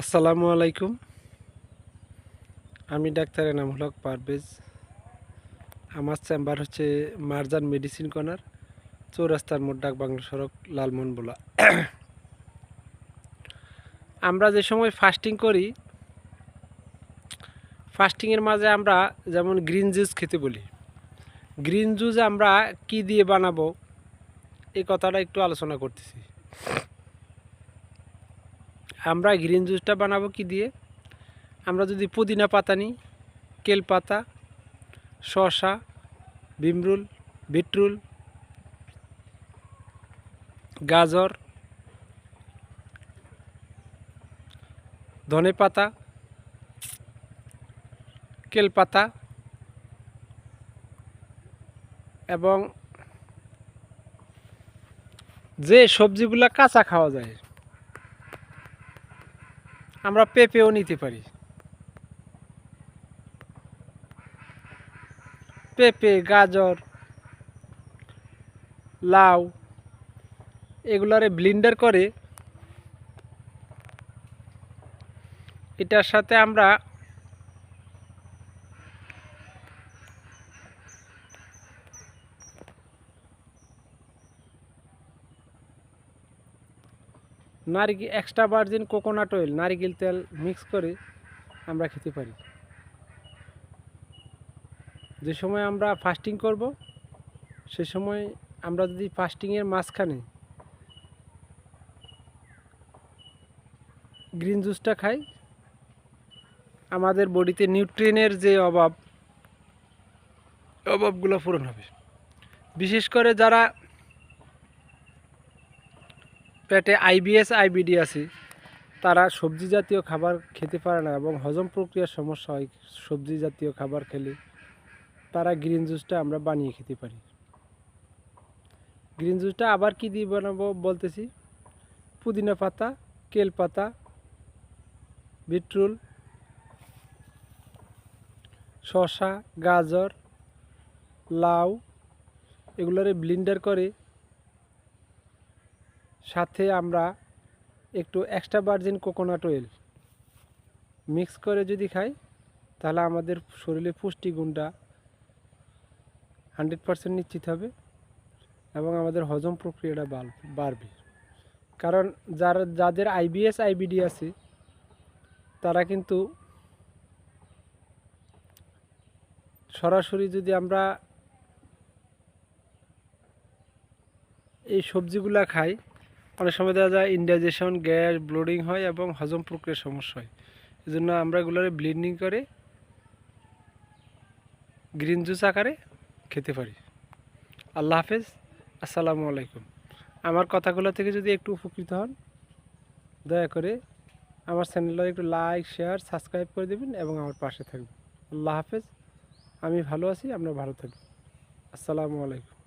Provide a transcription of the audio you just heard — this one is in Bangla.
আসসালামু আলাইকুম। আমি ডাক্তার এনাম হলক পারভেজ। আমার চেম্বার হচ্ছে মারজান মেডিসিন কর্নার, চৌরাস্তার মোট ডাক বাংলা সড়ক, লালমোহন বোলা। আমরা যে সময় ফাস্টিং করি ফাস্টিংয়ের মাঝে আমরা যেমন গ্রিন জুস খেতে বলি। গ্রিন জুস আমরা কি দিয়ে বানাবো এই কথাটা একটু আলোচনা করতেছি। আমরা গ্রিন জুসটা বানাবো কি দিয়ে? আমরা যদি পুদিনা পাতা নিই, কেল পাতা, শসা, বিমরুল, বিটরুল, গাজর, ধনে পাতা, কেল পাতা এবং যে সবজিগুলা কাঁচা খাওয়া যায়। আমরা পেঁপেও নিতে পারি। পেঁপে গাজর লাউ এগুলারে ব্লিন্ডার করে এটার সাথে আমরা নারিকেল এক্সট্রা ভার্জিন কোকোনাট অয়েল নারিকেল তেল মিক্স করে আমরা খেতে পারি। যে সময় আমরা ফাস্টিং করব, সে সময় আমরা যদি ফাস্টিংয়ের মাঝখানে গ্রিন জুসটা খাই, আমাদের বডিতে নিউট্রিয়েনের যে অভাব, অভাবগুলো পূরণ হবে। বিশেষ করে যারা পেটে আইবিএস আইবিডি আছে। তারা সবজি জাতীয় খাবার খেতে পারে না এবং হজম প্রক্রিয়ার সমস্যা হয় সবজি জাতীয় খাবার খেলে। তারা গ্রিন জুসটা আমরা বানিয়ে খেতে পারি। গ্রিন জুসটা আবার কি দিয়ে বানাবো বলতেছি? পুদিনা পাতা, কেল পাতা বিটরুল শসা, গাজর, লাউ, এগুলোরে ব্লিন্ডার করে সাথে আমরা একটু extra virgin coconut oil mix করে যদি খাই, তাহলে আমাদের শরীরে পুষ্টিগুণটা হান্ড্রেড পারসেন্ট নিশ্চিত হবে এবং আমাদের হজম প্রক্রিয়াটা বাড়বে। কারণ যারা, যাদের আইবিএস আইবিডি আছে, তারা কিন্তু সরাসরি যদি আমরা এই সবজিগুলা খাই অনেক সময় দেখা যায় ইন্ডাইজেশন গ্যাস ব্লোডিং হয় এবং হজম প্রক্রিয়ার সমস্যা হয়। এই জন্য আমরা এগুলোরে ব্লিন্ডিং করে গ্রিন জুস আকারে খেতে পারি। আল্লাহ হাফেজ, আসসালামু আলাইকুম। আমার কথাগুলো থেকে যদি একটু উপকৃত হন, দয়া করে আমার চ্যানেলটা একটু লাইক শেয়ার সাবস্ক্রাইব করে দেবেন এবং আমার পাশে থাকবেন। আল্লাহ হাফেজ, আমি ভালো আছি আপনারা ভালো থাকবেন। আসসালামু আলাইকুম।